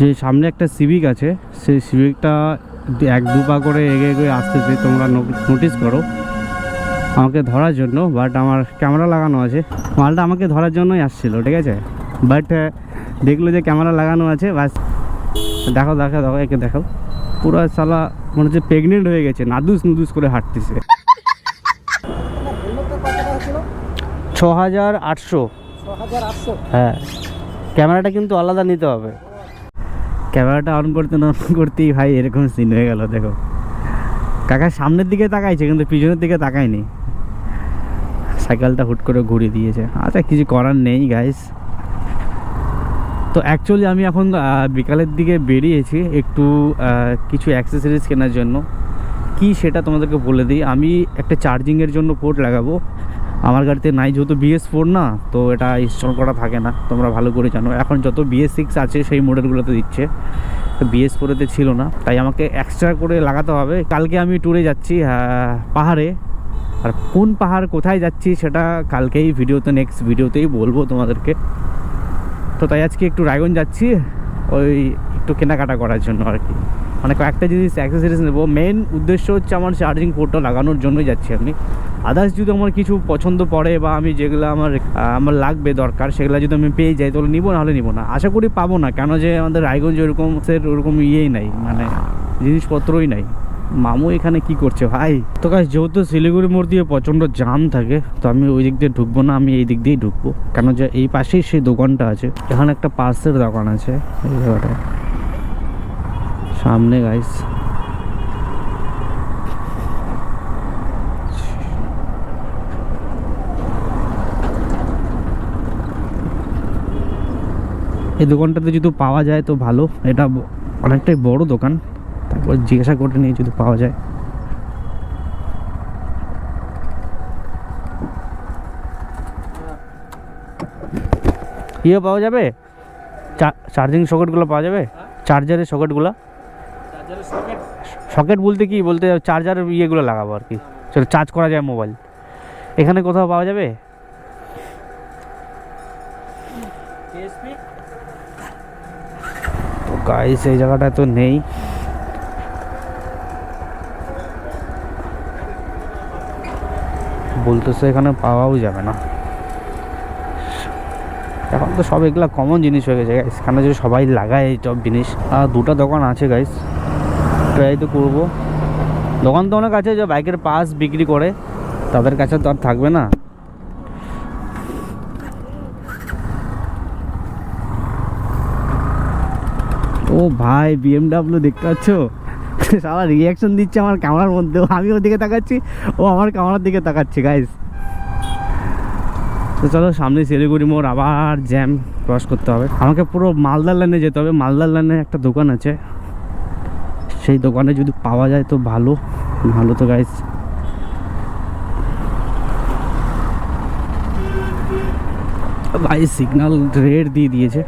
যে সামনে একটা সিভিক আছে সেই সিভিকটা এক দু পা করে এগিয়ে এগিয়ে আসতেছে তোমরা নোটিস করো। আমাকে ধরার জন্য বাট আমার ক্যামেরা লাগানো আছে। মালটা আমাকে ধরার জন্যই আসছিল ঠিক আছে? বাট দেখল যে ক্যামেরা লাগানো আছে বাস দেখো দেখো দেখো একে দেখো পুরো সালা মনে হচ্ছে প্রেগনেন্ট হয়ে গেছে নাদুস নুদুস করে হাঁটতেছে। ছ হাজার আটশো। হ্যাঁ। ক্যামেরাটা কিন্তু আলাদা নিতে হবে। ক্যামেরাটা অন করতে না on করতেই ভাই এরকম সিন হয়ে গেল, দেখো। কাকা সামনের দিকে তাকাইছে, কিন্তু পিছনের দিকে তাকায়নি। সাইকেলটা হুট করে ঘুরিয়ে দিয়েছে। আচ্ছা কিছু করার নেই গাইস তো অ্যাকচুয়ালি আমি এখন বিকালের দিকে বেরিয়েছি একটু কিছু অ্যাক্সেসরিজ কেনার জন্য। কি সেটা তোমাদেরকে বলে দিই? আমি একটা চার্জিংয়ের জন্য পোর্ট লাগাবো। আমার গাড়িতে নাই যেহেতু বিএস ফোর না, তো এটা ইনস্টল করা থাকে না। তোমরা ভালো করে জানো। এখন যত বিএস সিক্স আছে, সেই মডেলগুলোতে দিচ্ছে। তো বিএস ফোরেতে ছিল না। তাই আমাকে এক্সট্রা করে লাগাতে হবে। কালকে আমি ট্যুরে যাচ্ছি পাহাড়ে। আর কোন পাহাড় কোথায় যাচ্ছি সেটা কালকেই ভিডিওতে নেক্সট ভিডিওতেই বলব তোমাদেরকে। তো তাই আজকে একটু রায়গঞ্জ যাচ্ছি, ওই একটু কেনাকাটা করার জন্য আর কি। মানে কয়েকটা জিনিস অ্যাক্সেসরিজ নেব মেন উদ্দেশ্য হচ্ছে আমার চার্জিং পোর্টটা লাগানোর জন্যই যাচ্ছি আমি। আদার্স যদি আমার কিছু পছন্দ পড়ে বা আমি যেগুলো আমার আমার লাগবে দরকার, সেগুলো যদি আমি পেয়ে যাই, তাহলে নিবো, নাহলে নিবো না। আশা করি পাবো না, কেন যে আমাদের রায়গঞ্জ ওরকম ওরকম ইয়েই নাই মানে জিনিসপত্রই নাই। মামু এখানে কি করছে ভাই? তো কাজ যেহেতু শিলিগুড়ি মোড় দিয়ে প্রচণ্ড জাম থাকে, তো আমি ওই দিক দিয়ে ঢুকবো না, আমি এই দিক দিয়েই ঢুকবো। কেন যে এই পাশেই সেই দোকানটা আছে, এখানে একটা পার্সের দোকান আছে, এই জায়গাটায়। সামনে গাইস এই দোকানটাতে যদি পাওয়া যায় তো ভালো। এটা অনেকটাই বড় দোকান। তারপর জিজ্ঞাসা করে নিয়ে যদি পাওয়া যায়। ইয়ে পাওয়া যাবে? চার্জিং সকেটগুলো পাওয়া যাবে? চার্জারের সকেটগুলো সকেট বলতে কি? বলতে চার্জার ইয়েগুলো লাগাবো আর কি। সেটা চার্জ করা যায় মোবাইল এখানে কোথাও পাওয়া যাবে? তো গাইস এই জায়গাটা তো নেই। বলতেছে এখানে পাওয়াও যাবে না। এখন তো সব এগুলা কমন জিনিস হয়ে গেছে গাইস এখানে যে সবাই লাগায় এই সব জিনিস। আর দুটো দোকান আছে গাইস ট্রাই তো করব। দোকান তো অনেক আছে, যে বাইকের পাস বিক্রি করে, তাদের কাছে তো আর থাকবে না। ও ভাই বিএমডাব্লিউ দেখতে পাচ্ছ? সারা রিয়াকশন দিচ্ছে আমার ক্যামেরার মধ্যেও আমি ওর দিকে তাকাচ্ছি, ও আমার ক্যামেরার দিকে তাকাচ্ছে গাইস তো চলো, সামনে শিলিগুড়ি মোড় আবার জ্যাম ক্রস করতে হবে। আমাকে পুরো মালদার লাইনে যেতে হবে। মালদার লাইনে একটা দোকান আছে। সেই দোকানে যদি পাওয়া যায় তো ভালো ভালো তো গাইস ভাই সিগনাল রেড দিয়ে দিয়েছে।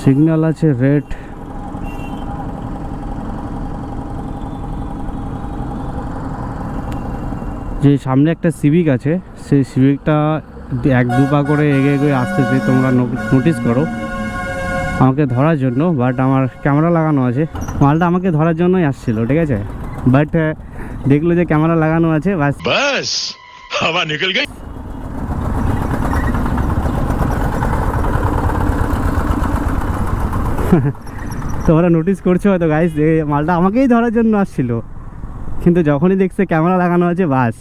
সিগনাল আছে রেড যে সামনে একটা সিভিক আছে সেই সিভিকটা এক দু পা করে এগে এগিয়ে আসতেছে তোমরা নোটিস করো। আমাকে ধরার জন্য বাট আমার ক্যামেরা লাগানো আছে। মালটা আমাকে ধরার জন্যই আসছিল ঠিক আছে? বাট দেখল যে ক্যামেরা লাগানো আছে তোমরা নোটিস করছ হয়তো গাইস মালটা আমাকেই ধরার জন্য আসছিল। কিন্তু যখনই দেখছে ক্যামেরা লাগানো আছে, বাস।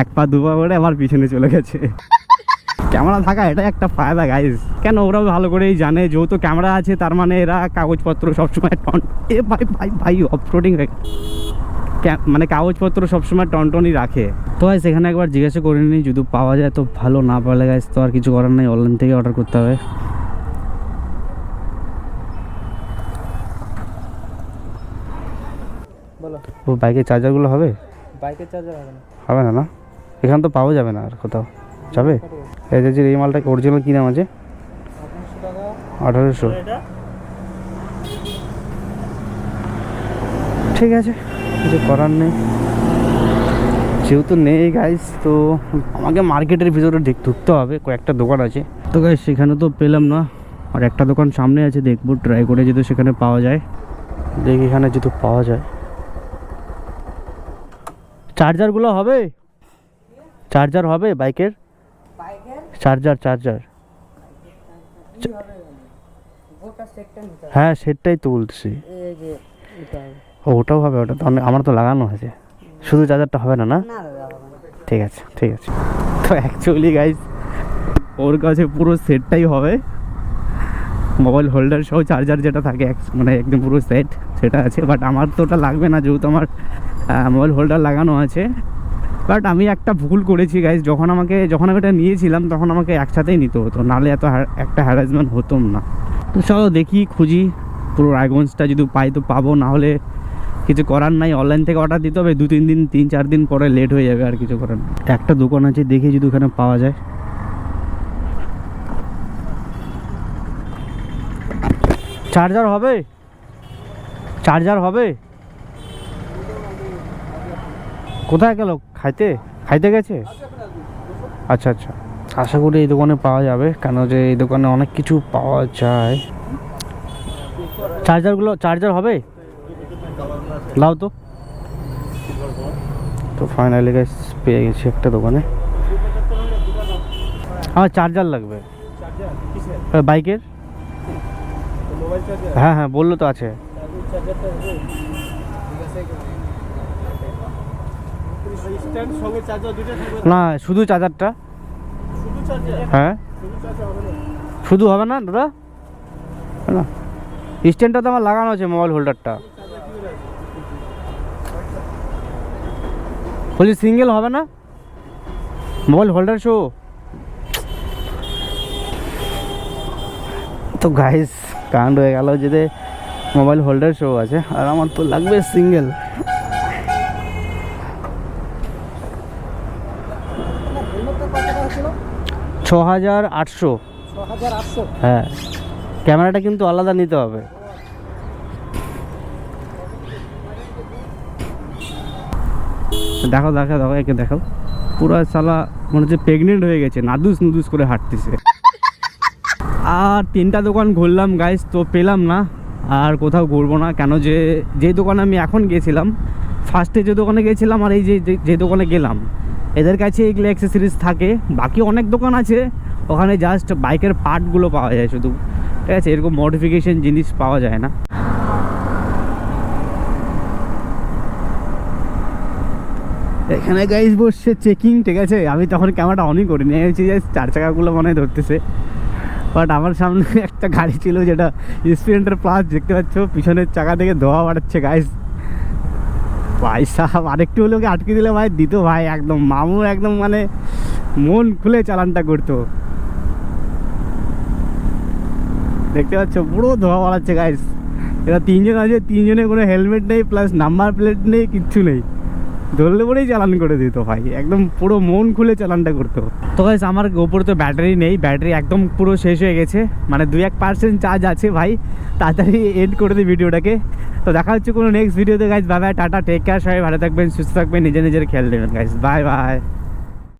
এক পা দু পা করে আমার পিছনে চলে গেছে। ক্যামেরা থাকা এটা একটা ফায়দা গাইস কেন ওরা ভালো করেই জানে? যেহেতু ক্যামেরা আছে, তার মানে এরা কাগজপত্র সবসময় টন, এ ভাই ভাই ভাই অফরোডিং হয়ে। মানে কাগজপত্র সবসময় টনটনই রাখে। তো গাইস এখানে একবার জিজ্ঞাসা করে নিই, যদি পাওয়া যায় তো ভালো, না পারলে গাইস তো আর কিছু করার নেই অনলাইন থেকে অর্ডার করতে হবে। বলো। ও বাইকের চার্জারগুলো হবে? বাইকের চার্জার হবে না। হবে না না? এখানে তো পাওয়া যাবে না আর কোথাও। যাবে? এই যে এই মালটা অরিজিনাল কী দাম আছে? আঠারোশো। ঠিক আছে কিছু করার নেই। যেহেতু নেই গাইস তো আমাকে মার্কেটের ভিতরে ঢুক- ঢুকতে হবে। কয়েকটা দোকান আছে। তো গাইস সেখানে তো পেলাম না। আর একটা দোকান সামনে আছে দেখব ট্রাই করে যদি সেখানে পাওয়া যায়। দেখি এখানে যদি পাওয়া যায়। চার্জারগুলো হবে? চার্জার হবে বাইকের? চার্জার চার্জার হ্যাঁ সেটাই তো বলছি ও ওটাও হবে ওটা তো আমার তো লাগানো আছে। শুধু চার্জারটা হবে না না। ঠিক আছে ঠিক আছে। তো অ্যাকচুয়ালি গাইজ ওর কাছে পুরো সেটটাই হবে। মোবাইল হোল্ডার সহ চার্জার যেটা থাকে মানে একদম পুরো সেট সেটা আছে বাট আমার তো ওটা লাগবে না যেহেতু আমার মোবাইল হোল্ডার লাগানো আছে। বাট আমি একটা ভুল করেছি গাইজ যখন আমাকে, যখন আমি এটা নিয়েছিলাম, তখন আমাকে একসাথেই নিতে হতো। নাহলে এত একটা হ্যারাসমেন্ট হতো না। তো চলো দেখি, খুঁজি। পুরো রায়গঞ্জটা যদি পাই তো পাবো। না হলে কিছু করার নাই। অনলাইন থেকে অর্ডার দিতে হবে। দু তিন দিন তিন চার দিন পরে লেট হয়ে যাবে আর কিছু করার। একটা দোকান আছে, দেখি যদি ওখানে পাওয়া যায়। চার্জার হবে? চার্জার হবে? কোথায় গেল? খাইতে? খাইতে গেছে? আচ্ছা আচ্ছা। আশা করি এই দোকানে পাওয়া যাবে, কেন যে এই দোকানে অনেক কিছু পাওয়া যায়। চার্জারগুলো, চার্জার হবে? লাও তো। তো ফাইনালি গাইস পেয়ে গেছি একটা দোকানে। আমার চার্জার লাগবে। বাইকের? হ্যাঁ হ্যাঁ বলল তো আছে। না শুধু চার্জারটা। হ্যাঁ। শুধু হবে না? দাদা? না। স্ট্যান্ডটা তো আমার লাগানো আছে মোবাইল হোল্ডারটা। বলছি সিঙ্গেল হবে না? মোবাইল হোল্ডার শো তো গাইস কাণ্ড হয়ে গেল যেতে মোবাইল হোল্ডার শো আছে আর আমার তো লাগবে সিঙ্গেল হেলমেটটা কত টাকা ছিল ছ হাজার আটশো। ছ হাজার আটশো? হ্যাঁ। ক্যামেরাটা কিন্তু আলাদা নিতে হবে। দেখো দেখো দেখো একে দেখো। পুরো সালা মনে হচ্ছে প্রেগনেন্ট হয়ে গেছে নাদুস নুদুস করে হাঁটতেছে। আর তিনটা দোকান ঘুরলাম গাইস তো পেলাম না। আর কোথাও ঘুরবো না কেন যে যে দোকানে আমি এখন গেছিলাম ফার্স্টে যে দোকানে গেছিলাম আর এই যে যে- যে দোকানে গেলাম এদের কাছে এগুলো অ্যাক্সেসরিজ থাকে। বাকি অনেক দোকান আছে। ওখানে জাস্ট বাইকের পার্টগুলো পাওয়া যায় শুধু। ঠিক আছে? এরকম মডিফিকেশন জিনিস পাওয়া যায় না। এখানে গাইজ বসছে চেকিং ঠিক আছে? আমি তখন ক্যামেরাটা অনই করিনি। হচ্ছে যে চার চাকাগুলো মনে হয় ধরতেছে। বাট আমার সামনে একটা গাড়ি ছিল যেটা স্প্লেন্ডার প্লাস দেখতে পাচ্ছ? পিছনের চাকা থেকে ধোয়া বাড়াচ্ছে গাইজ ভাই সাহেব, আরেকটু ওকে আটকে দিলে ভাই? দিত ভাই, একদম মামু একদম মানে মন খুলে চালানটা করতো। দেখতে পাচ্ছ, পুরো ধোয়া বাড়াচ্ছে গাইস এরা তিনজন আছে তিনজনে কোনো হেলমেট নেই প্লাস নাম্বার প্লেট নেই, কিচ্ছু নেই। ধরলে পরেই চালান করে দিত ভাই। একদম পুরো মন খুলে চালানটা করতো। তো গাইস আমার ওপর তো ব্যাটারি নেই ব্যাটারি একদম পুরো শেষ হয়ে গেছে। মানে দুই এক পার্সেন্ট চার্জ আছে ভাই, তাড়াতাড়ি এন্ড করে দিই ভিডিওটাকে। তো দেখা হচ্ছে কোনো নেক্সট ভিডিওতে guys bye tata take care সবাই ভালো থাকবেন, সুস্থ থাকবেন, নিজে নিজের খেয়াল দেবেন গাইজ বাই বাই